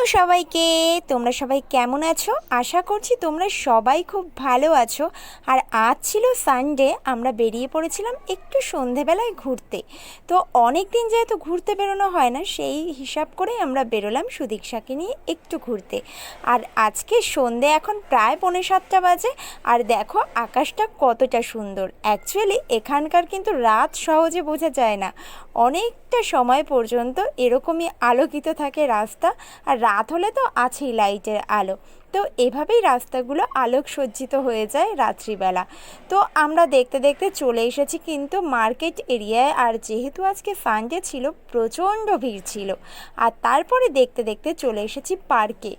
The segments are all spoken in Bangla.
হ্যালো সবাইকে। তোমরা সবাই কেমন আছো? আশা করছি তোমরা সবাই খুব ভালো আছো। আর আজ ছিল সানডে আমরা বেরিয়ে পড়েছিলাম একটু সন্ধেবেলায় ঘুরতে। তো অনেক দিন যেহেতু ঘুরতে বেরোনো হয় না, সেই হিসাব করেই আমরা বেরোলাম সুদীক্ষাকে নিয়ে একটু ঘুরতে। আর আজকে সন্ধে এখন প্রায় পৌনে সাতটা বাজে। আর দেখো, আকাশটা কতটা সুন্দর। অ্যাকচুয়ালি এখানকার কিন্তু রাত সহজে বোঝা যায় না। অনেকটা সময় পর্যন্ত এরকমই আলোকিত থাকে রাস্তা। আর রাত হলে তো আছেই লাইটের আলো। তো এভাবেই রাস্তাগুলো আলোক সজ্জিত হয়ে যায় রাত্রিবেলা। তো আমরা দেখতে দেখতে চলে এসেছি কিন্তু মার্কেট এরিয়ায়, আর যেহেতু আজকে সানডে ছিল, প্রচণ্ড ভিড় ছিল। আর তারপরে দেখতে দেখতে চলে এসেছি পার্কে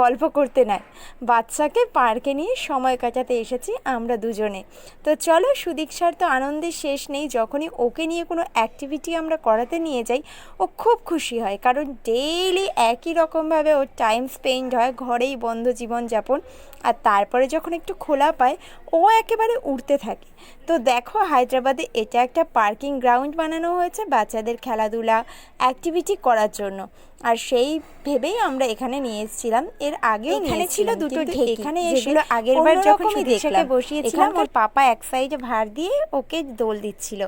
গল্প করতে নয় বাচ্চাকে পার্কে নিয়ে সময় কাটাতে এসেছি আমরা দুজনে। তো চলো, সুদীক্ষার তো আনন্দের শেষ নেই। যখনই ওকে নিয়ে কোনো অ্যাক্টিভিটি আমরা করাতে নিয়ে যাই, ও খুব খুশি হয়। কারণ ডেইলি একই রকমভাবে ওর টাইম স্পেন্ড হয়, ঘরেই বন্ধ জীবনযাপন আর তারপরে যখন একটু খোলা পায় ও একেবারে উড়তে থাকে। তো দেখো হায়দ্রাবাদে এটা একটা পার্কিং গ্রাউন্ড বানানো হয়েছে বাচ্চাদের খেলাধুলা অ্যাক্টিভিটি করার জন্য। আর সেই ভেবেই আমরা এখানে নিয়ে এসেছিলাম। এর আগেও এখানে ছিল দুটো এখানে এসে যেগুলো আগের বার যখন দেখলাম। বসিয়েছিলাম, এখানকার পাপা এক সাইডে ভার দিয়ে ওকে দোল দিচ্ছিল।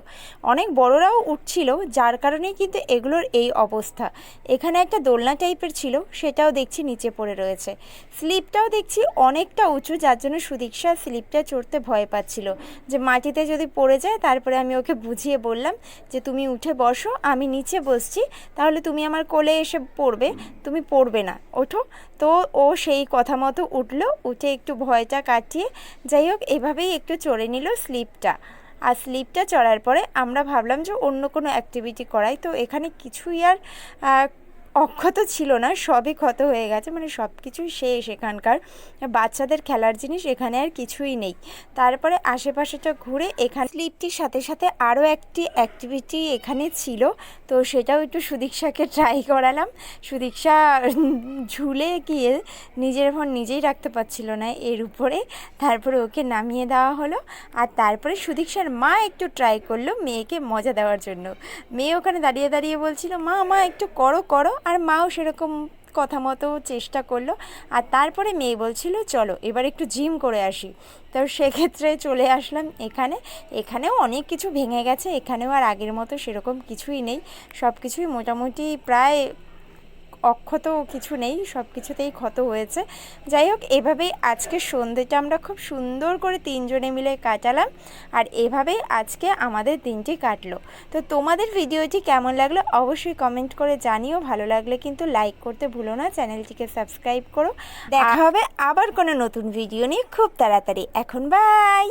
অনেক বড়রাও উঠছিল যার কারণেই কিন্তু এগুলোর এই অবস্থা। এখানে একটা দোলনা টাইপের ছিল সেটাও দেখছি নিচে পড়ে রয়েছে। স্লিপটাও দেখছি অনেকটা উঁচু, যার জন্য সুদীক্ষা স্লিপটা চড়তে ভয় পাচ্ছিল। যে মাটিতে যদি পড়ে যায়, তারপরে আমি ওকে বুঝিয়ে বললাম যে, তুমি উঠে বসো, আমি নিচে বসছি, তাহলে তুমি আমার কোলে এসে পড়বে, তুমি পড়বে না, ওঠো। তো ও সেই কথা মতো উঠল, উঠে একটু ভয়টা কাটিয়ে যাই হোক, এভাবেই একটু চড়ে নিল স্লিপটা। আর স্লিপটা চড়ার পরে আমরা ভাবলাম যে, অন্য কোনো অ্যাক্টিভিটি করাই। তো এখানে কিছুই আর অক্ষত ছিল না, সবই ক্ষত হয়ে গেছে মানে সব কিছুই শেষ এখানকার। বাচ্চাদের খেলার জিনিস এখানে আর কিছুই নেই। তারপরে আশেপাশেটা ঘুরে এখানে স্লিপটির সাথে সাথে আরও একটি অ্যাক্টিভিটি এখানে ছিল, তো সেটাও একটু সুদীক্ষাকে ট্রাই করালাম। সুদীক্ষা ঝুলে গিয়ে নিজের ফোন নিজেই রাখতে পারছিল না এর উপরে। তারপরে ওকে নামিয়ে দেওয়া হলো, আর তারপরে সুদীক্ষার মা একটু ট্রাই করল মেয়েকে মজা দেওয়ার জন্য। মেয়ে ওখানে দাঁড়িয়ে দাঁড়িয়ে বলছিল, মা মা, একটু করো করো। আর মাও সেরকম কথা মতো চেষ্টা করল। আর তারপরে মেয়ে বলছিল, চলো, এবার একটু জিম করে আসি। তো সেক্ষেত্রে চলে আসলাম এখানে। এখানেও অনেক কিছু ভেঙে গেছে, এখানেও আর আগের মতো সেরকম কিছুই নেই। সব কিছুই মোটামুটি প্রায় অক্ষত কিছু নেই সব কিছুতেই ক্ষত হয়েছে। যাই হোক এভাবেই আজকে সন্ধ্যেটা আমরা খুব সুন্দর করে তিনজনে মিলে কাটালাম আর এভাবেই আজকে আমাদের দিনটি কাটলো। তো তোমাদের ভিডিওটি কেমন লাগল অবশ্যই কমেন্ট করে জানিও ভালো লাগলে কিন্তু লাইক করতে ভুলো না চ্যানেলটিকে সাবস্ক্রাইব করো। দেখা হবে আবার কোনো নতুন ভিডিও নিয়ে খুব তাড়াতাড়ি। এখন বাই